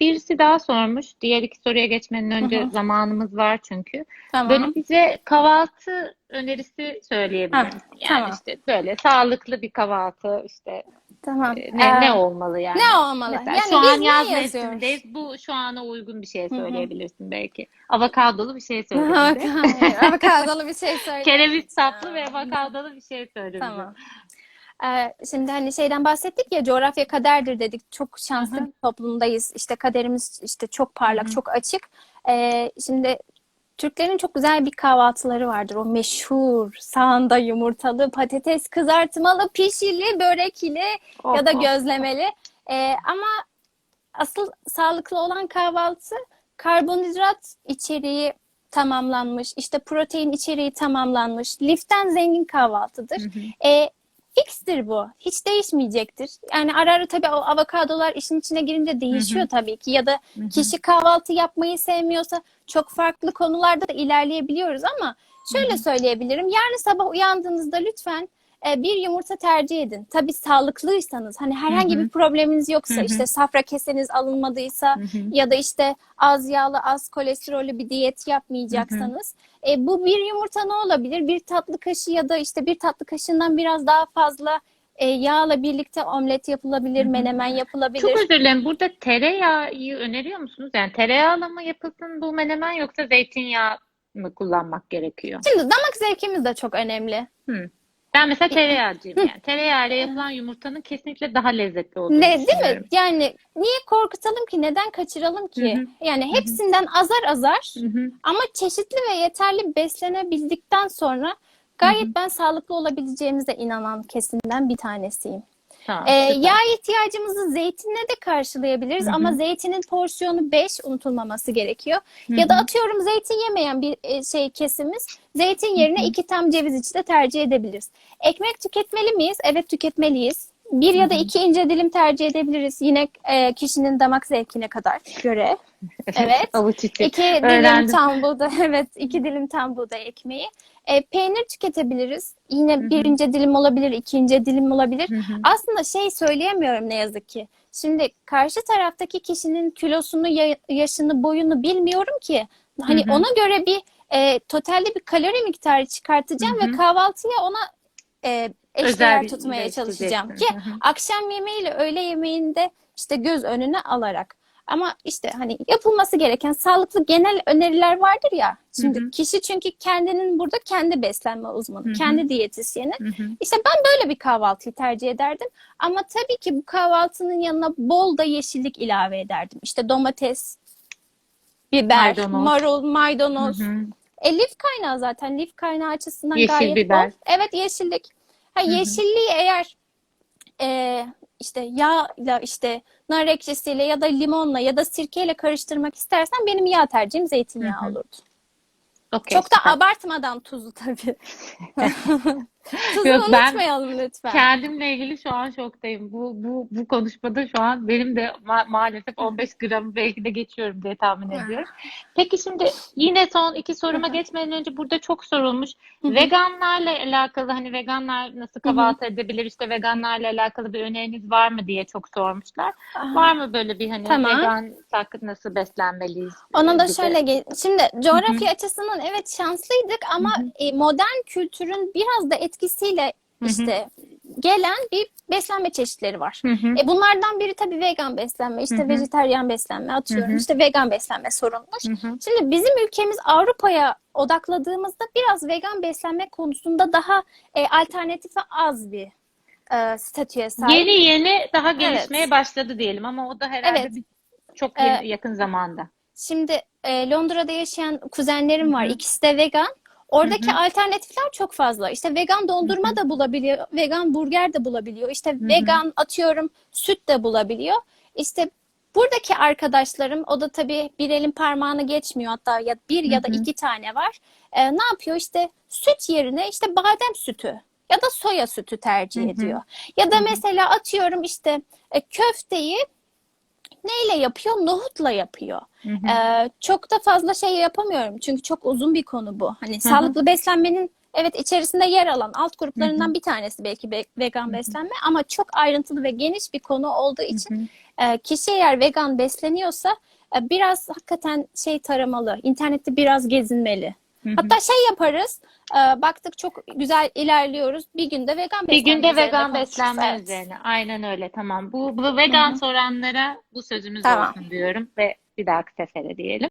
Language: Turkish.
birisi daha sormuş. Diğer iki soruya geçmeden önce Hı hı. zamanımız var çünkü. Tamam. Böyle bize kahvaltı önerisi söyleyebilir misin? Yani tamam. işte böyle sağlıklı bir kahvaltı işte Tamam. e, ne, Ee, ne olmalı yani? ne olmalı? Mesela Yani şu an yaz mevsimindeyiz. Bu şu ana uygun bir şey söyleyebilirsin belki. Avokadolu bir şey söyle bize. Avokado- Avokadolu bir şey söyle. Kereviz saplı ve avokadolu bir şey söyle. Tamam. Ee, şimdi hani şeyden bahsettik ya coğrafya kaderdir dedik. Çok şanslı Hı hı. bir toplumdayız. İşte kaderimiz işte çok parlak, Hı hı. çok açık. Ee, şimdi Türklerin çok güzel bir kahvaltıları vardır. O meşhur sağında yumurtalı, patates kızartmalı, pişili, börekli ya da gözlemeli. Ee, ama asıl sağlıklı olan kahvaltı karbonhidrat içeriği tamamlanmış, işte protein içeriği tamamlanmış, liften zengin kahvaltıdır. Hı hı. E, fixtir bu. Hiç değişmeyecektir. Yani ara ara tabii o avokadolar işin içine girince değişiyor tabii ki. Ya da Hı hı. kişi kahvaltı yapmayı sevmiyorsa çok farklı konularda da ilerleyebiliyoruz ama şöyle söyleyebilirim. Yarın sabah uyandığınızda lütfen e, bir yumurta tercih edin. Tabii sağlıklıysanız hani herhangi bir probleminiz yoksa işte safra keseniz alınmadıysa ya da işte az yağlı az kolesterollü bir diyet yapmayacaksanız e, bu bir yumurta ne olabilir? Bir tatlı kaşığı ya da işte bir tatlı kaşığından biraz daha fazla e, yağla birlikte omlet yapılabilir, menemen yapılabilir. Çok özür dilerim. Burada tereyağı öneriyor musunuz? Yani tereyağla mı yapılsın bu menemen yoksa zeytinyağı mı kullanmak gerekiyor? Şimdi damak zevkimiz de çok önemli. Hı. Ben mesela tereyağcıyım yani. Tereyağıyla yapılan yumurtanın kesinlikle daha lezzetli olduğunu Ne, değil mi? Yani niye korkutalım ki? Neden kaçıralım ki? Hı Yani hepsinden azar azar Hı hı. ama çeşitli ve yeterli beslenebildikten sonra gayet ben sağlıklı olabileceğimize inanan kesimden bir tanesiyim. Tamam, Ee, süper. yağ ihtiyacımızı zeytinle de karşılayabiliriz Hı hı. ama zeytinin porsiyonu 5 unutulmaması gerekiyor. Hı Ya da atıyorum zeytin yemeyen bir e, şey kesimiz zeytin yerine Hı hı. iki tam ceviz içi de tercih edebiliriz. Ekmek tüketmeli miyiz? Evet tüketmeliyiz. Bir ya da iki ince dilim tercih edebiliriz. Yine e, kişinin damak zevkine kadar göre. Evet. Avuç içi. İki dilim tam buğday, evet iki dilim tam buğday ekmeği. E, peynir tüketebiliriz. Yine hı. bir ince dilim olabilir, iki ince dilim olabilir. Hı hı. Aslında şey söyleyemiyorum ne yazık ki. Şimdi karşı taraftaki kişinin kilosunu, ya- yaşını, boyunu bilmiyorum ki. Hani Hı hı. ona göre bir e, totalde bir kalori miktarı çıkartacağım Hı hı. ve kahvaltıya ona e, eşdeğer tutmaya çalışacağım ki akşam yemeğiyle öğle yemeğinde işte göz önüne alarak. Ama işte hani yapılması gereken sağlıklı genel öneriler vardır ya. Şimdi Hı hı. kişi çünkü kendinin burada kendi beslenme uzmanı, Hı hı. kendi diyetisyeni. Hı hı. İşte ben böyle bir kahvaltıyı tercih ederdim. Ama tabii ki bu kahvaltının yanına bol da yeşillik ilave ederdim. İşte domates, biber, Maydanoz. marul, maydanoz. Hı hı. E, lif kaynağı zaten. Lif kaynağı açısından Yeşil gayet biber. bol. Evet yeşillik. Ha, yeşilliği eğer e, işte yağla işte nar ekşisiyle ya da limonla ya da sirkeyle karıştırmak istersen benim yağ tercihim zeytinyağı Hı hı. olurdu. Okey, Çok da süper. abartmadan tuzu tabii. Tuzu Yok, ben unutmayalım lütfen. Kendimle ilgili şu an şoktayım. Bu bu bu konuşmada şu an benim de ma- maalesef 15 gram belki de geçiyorum diye tahmin ediyorum. Peki şimdi yine son iki soruma geçmeden önce burada çok sorulmuş. Veganlarla alakalı hani veganlar nasıl kahvaltı edebilir işte veganlarla alakalı bir öneriniz var mı diye çok sormuşlar. Aha. Var mı böyle bir hani Tamam. vegan sakın nasıl beslenmeliyiz? Ona da gibi? şöyle gel- şimdi coğrafya açısından evet şanslıydık ama e, modern kültürün biraz da etkisiyle Hı hı. işte gelen bir beslenme çeşitleri var. Hı hı. E bunlardan biri tabii vegan beslenme, işte Hı hı. vejetaryen beslenme atıyorum. Hı hı. işte vegan beslenme sorulmuş. Hı hı. Şimdi bizim ülkemiz Avrupa'ya odakladığımızda biraz vegan beslenme konusunda daha e, alternatife az bir e, statüye sahip. Yeni yeni daha gelişmeye Evet. başladı diyelim ama o da herhalde Evet. bir, çok Ee, yeni- yakın zamanda. Şimdi e, Londra'da yaşayan kuzenlerim var. Hı hı. İkisi de vegan. Oradaki Hı hı. alternatifler çok fazla. İşte vegan dondurma da bulabiliyor, vegan burger de bulabiliyor. İşte hı. vegan atıyorum süt de bulabiliyor. İşte buradaki arkadaşlarım o da tabii bir elin parmağını geçmiyor hatta ya bir ya da iki tane var. E, ne yapıyor? İşte süt yerine işte badem sütü ya da soya sütü tercih Hı hı. ediyor. Ya da Hı hı. mesela atıyorum işte e, köfteyi neyle yapıyor? Nohutla yapıyor. Hı hı. Ee, çok da fazla şey yapamıyorum çünkü çok uzun bir konu bu. Hani hı. sağlıklı beslenmenin evet içerisinde yer alan alt gruplarından bir tanesi belki be- vegan beslenme ama çok ayrıntılı ve geniş bir konu olduğu için Hı hı. E, kişi eğer vegan besleniyorsa e, biraz hakikaten şey taramalı. İnternette biraz gezinmeli. Hatta şey yaparız. e, baktık çok güzel ilerliyoruz. Bir günde vegan Bir beslenme günde üzerine vegan beslenme Evet. üzerine. Aynen öyle. Tamam. Bu, bu vegan Hı hı. soranlara bu sözümüz Tamam. olsun diyorum ve bir dahaki sefere diyelim.